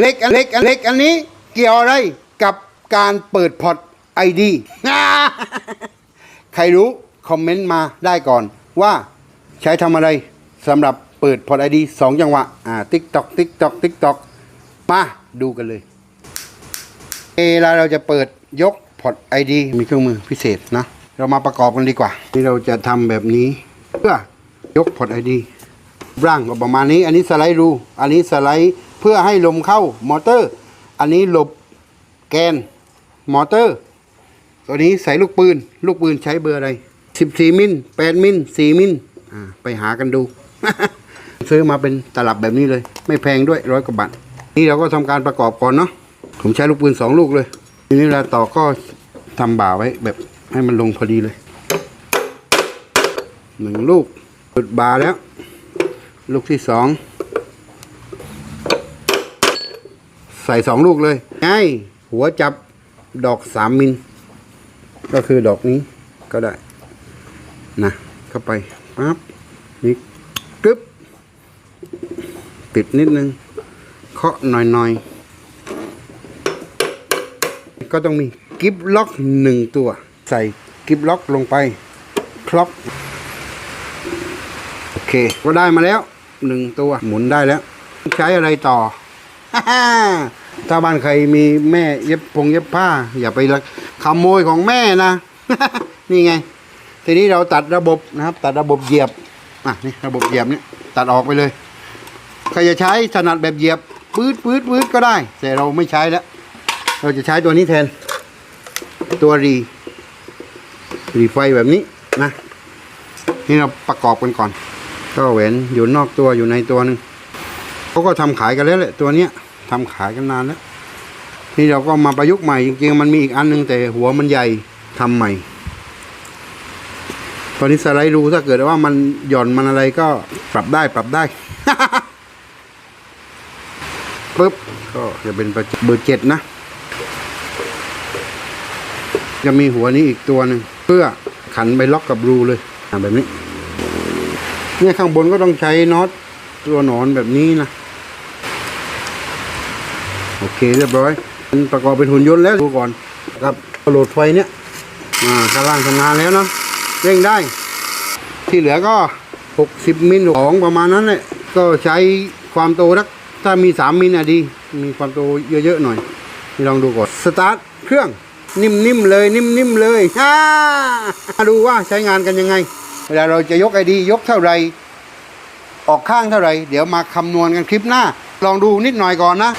เล็กอันเล็กอันเล็กอันนี้เกี่ยวอะไรกับการเปิดพอร์ตไอดีใครรู้คอมเมนต์มาได้ก่อนว่าใช้ทำอะไรสำหรับเปิดพอร์ตไอดีสองจังหวะอ่าติ๊กตอกติ๊กตอกติ๊กตอกมาดูกันเลยเวลาเราจะเปิดยกพอร์ตไอดีมีเครื่องมือพิเศษนะ เรามาประกอบกันดีกว่า ที่เราจะทำแบบนี้เพื่อยกพอร์ตไอดี ร่างประมาณนี้ อันนี้สไลด์รู อันนี้สไลด์เพื่อให้ลมเข้ามอเตอร์ อันนี้หลบแกนมอเตอร์ ตัวนี้ใส่ลูกปืน ลูกปืนใช้เบอร์อะไร 14 มิล 8 มิล 4 มิลอ่าไปหากันดู ซื้อมาเป็นตลับแบบนี้เลย ไม่แพงด้วยร้อยกว่าบาท นี่เราก็ทำการประกอบก่อนเนาะ ผมใช้ลูกปืนสองลูกเลย ทีนี้เวลาต่อก็ทำบ่าไว้แบบให้มันลงพอดีเลยหนึ่งลูกจุดบาแล้ว ลูกที่สอง ใส่สองลูกเลยง่ายหัวจับดอกสามมิล ก็คือดอกนี้ก็ได้ นะ เข้าไปปั๊บนี่กึ๊บปิดนิดนึง เคาะหน่อยๆ ก็ต้องมีกิฟล็อกหนึ่งตัว ใส่กิฟล็อกลงไป คล็อก โอเค ก็ได้มาแล้ว หนึ่งตัวหมุนได้แล้ว ใช้อะไรต่อ ถ้าบ้านใครมีแม่เย็บพงเย็บผ้า อย่าไปลักขโมยของแม่นะ นี่ไง ทีนี้เราตัดระบบนะครับ ตัดระบบเหยียบอะนี่ระบบเหยียบเนี่ยตัดออกไปเลยใครจะใช้ถนัดแบบเหยียบปื๊ดปื๊ดปื๊ดก็ได้ แต่เราไม่ใช้แล้ว เราจะใช้ตัวนี้แทน ตัวรี รีไฟแบบนี้นะ นี่เราประกอบกันก่อน ก็แหวนอยู่นอกตัวอยู่ในตัวหนึงเขาก็ทำขายกันแล้วแหละตัวเนี้ยทำขายกันนานแล้วนี่เราก็มาประยุกต์ใหม่จริงๆมันมีอีกอันหนึงแต่หัวมันใหญ่ทำใหม่ ตอนนี้สไลด์รูถ้าเกิดว่ามันหย่อนมันอะไรก็ปรับได้ปรับได้ปึ๊บก็จะเป็นเบอร์เจ็ดนะ จะมีหัวนี้อีกตัวหนึ่งเพื่อขันไปล็อกกับรูเลยแบบนี้ เนี่ยข้างบนก็ต้องใช้น็อตตัวหนอนแบบนี้นะ โอเคเรียบร้อยมันประกอบเป็นหุ่นยนต์แล้วดูก่อนกับโหลดไฟเนี่ยอ่าข้างล่างทำงานแล้วเนาะเร่งได้ ที่เหลือก็ 60มิลของประมาณนั้นแหละก็ใช้ความโตรักถ้ามี 3มิลอะดี มีความโตเยอะๆหน่อยลองดูก่อนสตาร์ทเครื่องนิ่มๆเลย นิ่มๆเลยฮ่ามาดูว่าใช้งานกันยังไง เวลาเราจะยกไอดียกเท่าไรออกข้างเท่าไรเดี๋ยวมาคำนวณกันคลิปหน้า ลองดูนิดหน่อยก่อนนะ